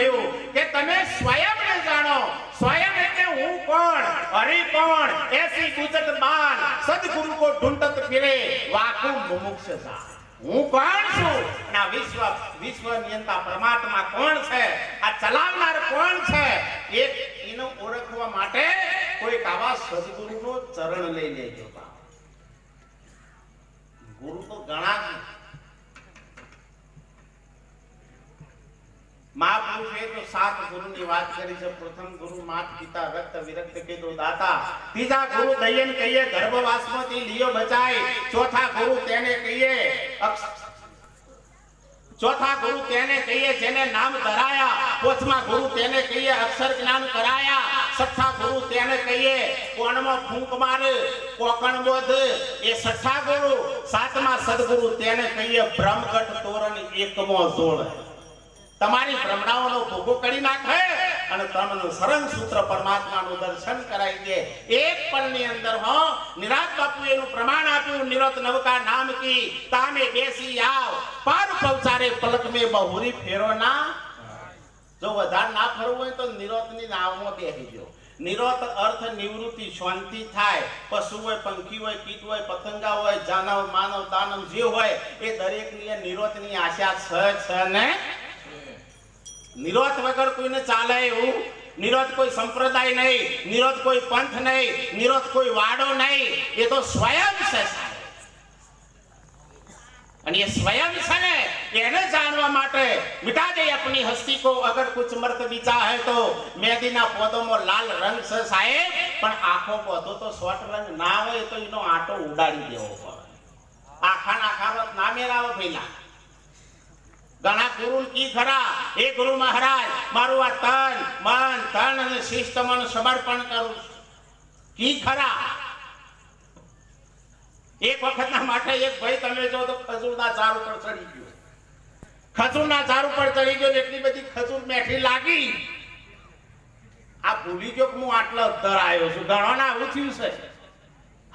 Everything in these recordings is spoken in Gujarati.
કહ્યું કે તમે સ્વયંને જાણો. સ્વયં એટલે હું કોણ? હરિ કોણ? એસી ગુજત માન સદગુરુ કો ઢૂંઢત ફિરે, વાકુ મુમુક્ષ હું કોણ છું? ના, વિશ્વ વિશ્વ નિયંતા પરમાત્મા કોણ છે? આ ચલાવનાર કોણ છે? એ એનો ઓળખવા માટે કોઈક આવા સદગુરુનો ચરણ લઈ લેજો ગુરુ તો ઘણા છે મહાપુરુષે તો સાત ગુરુની વાત કરી છે. પ્રથમ ગુરુ માત પિતા રક્ત વિરક્ત કીધું દાતા ત્રીજા ગુરુ દયન કહીએ ગર્ભવાસમાંથી લિયો બચાય. ચોથા ગુરુ તેને કહીએ ચોથા ગુરુ તેને કહીએ જેને નામ ધરાયા. પોથમા ગુરુ તેને કહીએ અક્ષર જ્ઞાન કરાયા. છઠ્ઠા ગુરુ તેને કહીએ કોણમાં ફૂંક મારે કોકણ બોધ. એ છઠ્ઠા ગુરુ. સાતમા સદગુરુ તેને કહીએ બ્રહ્મગઢ તોરણ એકમો જોડ. તમારી ભ્રમણાઓનો ભોગો કરી નાખે અને તમને સરળ સૂત્ર પરમાત્માનું દર્શન કરાવી દે. એક પળની અંદર, હો, નિરાત બાપુ એનું પ્રમાણ આપ્યું, નિરત નવકા નામ કી, તામે બેસી આવ. પાર પવચારે પલક મે બહુરી ફેરો ના. જો વધારે ના ફરવું હોય તો નિરોતની નાવમાં બેસી ગયો. નિરોત અર્થ નિવૃત્તિ, શાંતિ થાય. પશુ હોય, પંખી હોય, કીટ હોય, પતંગા હોય, જાનવ, માનવ દાનવ જે હોય, એ દરેકની નિરોતની આશા છ છ ને? નિરોધ વગર કોઈને ચાલે એવું? નિરોધ કોઈ સંપ્રદાય નહીં, નિરોધ કોઈ પંથ નહીં, નિરોધ કોઈ વાડો નહીં. એ તો સ્વયં છે અને એ સ્વયં છે ને, એને જાણવા માટે મિટા દે આપની હસ્તી કો અગર કુછ મર્ત બીજા હે તો મેદીના પોદોમાં લાલ રંગ છે સાહેબ, પણ આખો પોદો તો સ્વટ રંગ ના હોય તો એનો આટો ઉડાડી દેવો પડે. આખા આખા ના મેળાવો પેલા ઘણા ગુરુ કી ખરા એ ગુરુ મહારાજ, મારું આ તન, મન, તન અને શિસ્ત મન સમર્પણ કરું. કી ખરા એક વખતના માટે એક ભાઈ તમે જો તો ખજૂરના ઝાડ ઉપર ચડી ગયો. ખજૂરના ઝાડ ઉપર ચડી ગયો એટલી બધી ખજૂર મેઠી લાગી. આ ભૂલી ગયો હું આટલો અદ્ધર આવ્યો છું. ઘણો ના આવું થયું છે.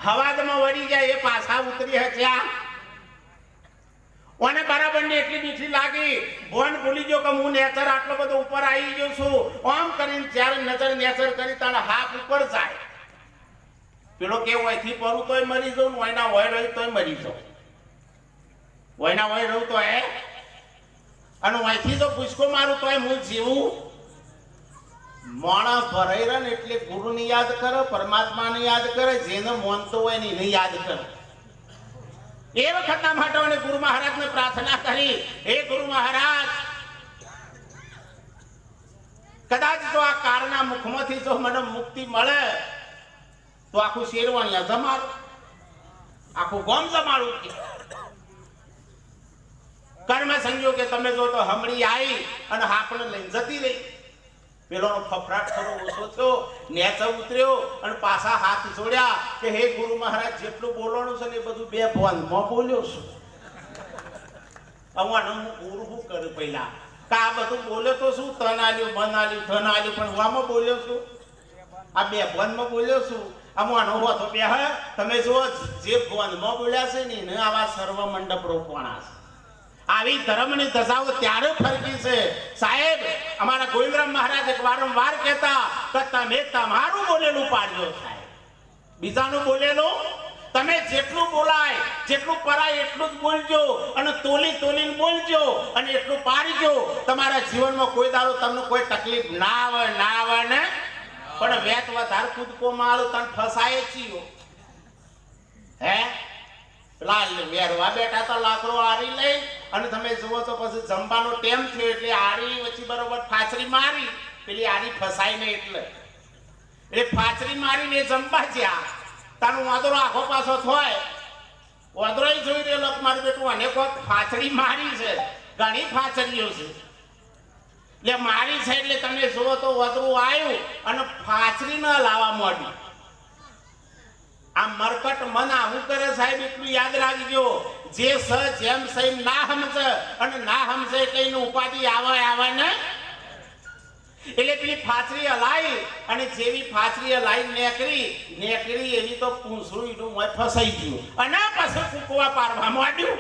હવાદમાં વળી જાય એ પાછા ઉતરી હચ્યા ઓને બરાબર ને એટલી મીઠી લાગી. ભોન ભૂલી ગયો કે હું નેચર આટલો બધો ઉપર આવી ગયો છું. આમ કરીને જ્યારે નજર નેચર કરી તાણે હાથ ઉપર જાય. પેલો કે ઓયથી પરું તોય મરી જાઉં ને ઓયના હોય રહ્યું તોય મરી જાઉં. ઓયના હોય રહું તો એ અને ઓયથી જો પૂછકો મારું તોય હું જીવું? માણસ ભરાઈ રહે ને એટલે ગુરુને યાદ કરે, પરમાત્માને યાદ કરે, જેને મોનતો હોય એને યાદ કરે. એ વખતના માટે ગુરુ મહારાજને પ્રાર્થના કરી, હે ગુરુ મહારાજ, કદાચ તો આ કારના મુખમાંથી જો મને મુક્તિ મળે, તો આખું શેરવાણિયા જમાડું, આખું ગોમ જમાડું કર્મ સંજોગે તમે જો તો હમણી આવી અને હાપણ લઈને જતી રહી. પેલોનો ફફડાટ થોડો ઓછો થયો નેચો ઉતર્યો અને પાછા હાથ જોડ્યા કે હે ગુરુ મહારાજ, જેટલું બોલવાનું છે ને એ બધું બે ભવનમાં બોલ્યો છું. આવવાનું હું ગુરુ શું કર્યું પહેલા. આ બધું બોલ્યો તો શું? તન આલ્યું, મન આલ્યું, ધન આલ્યું, પણ વામાં બોલ્યો છું? આ બે ભવનમાં બોલ્યો છું. આમાં અનુભવ તો બે હે. તમે જુઓ, જે ભવનમાં બોલ્યા છે ને આવા સર્વ મંડપ રોપવાના છે. આવી ધર્મની દશાઓ ત્યારે ફરકી છે. સાહેબ, અમારા ગોવિંદરામ મહારાજ એક વારંવાર કહેતા કે તમે તમારું બોલેલું પાડ્યો સાહેબ. બીજાનું બોલેલું, તમે જેટલું બોલાય, જેટલું પરાય એટલું જ બોલજો અને તોલી તોલીને બોલજો અને એટલું પાડજો. તમારા જીવનમાં કોઈ દારો તમને કોઈ તકલીફ ના આવે ના આવે ને? પણ વેત વધારે કૂદકો મારો તને ફસાય છીએ હે? વાંદરો આખો પાછો થાય. વાંદરો જોઈ રહ્યો કે મારું બેટું અને વખત ફાચરી મારી છે. ઘણી ફાચરીઓ છે. એટલે મારી છે એટલે તમે જુઓ તો વધરું આવ્યું અને ફાચરી ન લાવવા માંડી આ મરકટ મના હું કરે સાહેબ, એટલું યાદ રાખજો. જે સ, જેમ, સૈમ ના હમસે અને ના કઈ નું ઉપાધિ આવે આવે ને? એટલે પેલી ફાચરી હલાઈ અને જેવી ફાચરી હલાઈ નેકરી નેકરી એવી તો પૂંછડું એટલું મોય ફસાઈ ગયું. અને પછી કૂકવા પાડવા માંડ્યું.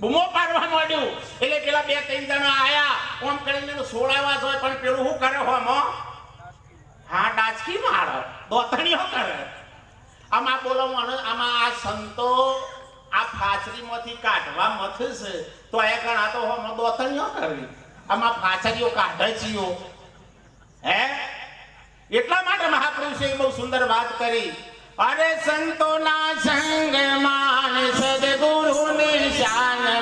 બૂમો પાડવા માંડ્યું. એટલે પેલા બે, ત્રણ જણા આયા. ઓમ કરીને સોળાવા હોય, પણ પેલું શું કરે હોમો હા ડાચકી મારો દોતણીઓ કરે. આમાં બોલો મને આમાં આ સંતો આ ફાછરીમાંથી કાઢવા મથે છે. તો એ ગણા તો હોમો દોતણીઓ કરવી. આમાં ફાછરીઓ કાઢે છીઓ હે? એટલા માટે મહાપુરુષે બહુ સુંદર વાત કરી. અરે સંતોના સંગ માન સદગુરુની શાન